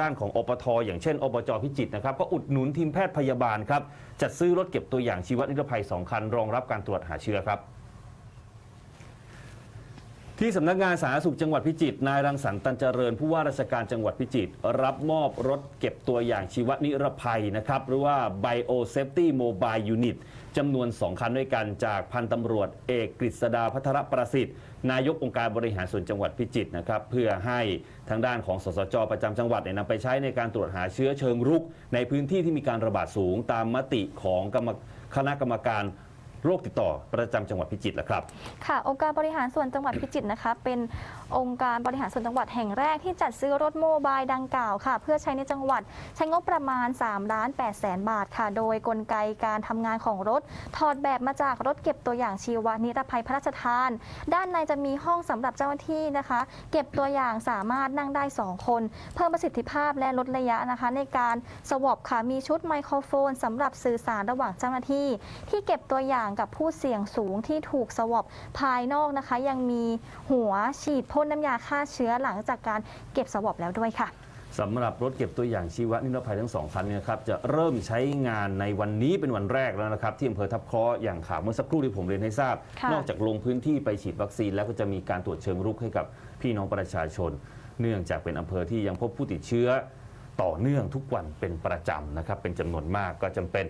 ด้านของอปทอย่างเช่นอบจพิจิตรนะครับก็อุดหนุนทีมแพทย์พยาบาลครับจัดซื้อรถเก็บตัวอย่างชีวนิรภัย 2 คัน รองรับการตรวจหาเชื้อครับ ที่สำนักงานสาธารณสุขจังหวัดพิจิตรนายรังสรรค์ตันเจริญ ผู้ว่าราชการจังหวัดพิจิตรรับมอบรถเก็บตัวอย่างชีวนิรภัยนะครับ หรือว่า Bio Safety Mobile Unit จำนวน 2 คันด้วยกันจากพันตำรวจเอกกฤษดาพัทรประสิทธิ์ นายกองค์การบริหารส่วนจังหวัดพิจิตรนะครับ เพื่อให้ทางด้านของสสจประจำจังหวัดเนี่ยนำไปใช้ในการตรวจหาเชื้อเชิงรุก ในพื้นที่ที่มีการระบาดสูงตามมติของคณะกรรมการ โรคติดต่อประจำจังหวัดพิจิตรแล้วครับ ค่ะ องค์การบริหารส่วนจังหวัดพิจิตรนะคะ เป็นองค์การบริหารส่วนจังหวัดแห่งแรกที่จัดซื้อรถโมบายดังกล่าวค่ะ เพื่อใช้ในจังหวัดใช้งบประมาณ3ล้าน8แสนบาทค่ะ โดยกลไกการทำงานของรถ ถอดแบบมาจากรถเก็บตัวอย่างชีวนิรภัยพระราชทาน ด้านในจะมีห้องสำหรับเจ้าหน้าที่นะคะ เก็บตัวอย่างสามารถนั่งได้ 2 คน เพิ่มประสิทธิภาพและลดระยะนะคะ ในการสวอปค่ะมีชุดไมโครโฟนสำหรับสื่อสารระหว่างเจ้าหน้าที่ ที่เก็บตัวอย่างกับผู้เสี่ยงสูงที่ถูกสวอปภายนอกนะคะ ยังมีหัวฉีดพ่นน้ำยาฆ่าเชื้อหลังจากการเก็บสวอปแล้วด้วยค่ะสำหรับรถเก็บตัวอย่างชีวนิรภัยทั้งสองคันเนี่ยนะครับจะเริ่มใช้งานในวันนี้เป็นวันแรกแล้วนะครับ ที่อำเภอทับเคราะห์อย่างข่าวเมื่อสักครู่ที่ผมเรียนให้ทราบค่ะนอกจากลงพื้นที่ไปฉีดวัคซีน แล้วก็จะมีการตรวจเชิงรุกให้กับพี่น้องประชาชน เนื่องจากเป็นอำเภอที่ยังพบผู้ติดเชื้อ ต่อเนื่องทุกวันเป็นประจำนะครับเป็นจำนวนมากก็จำเป็น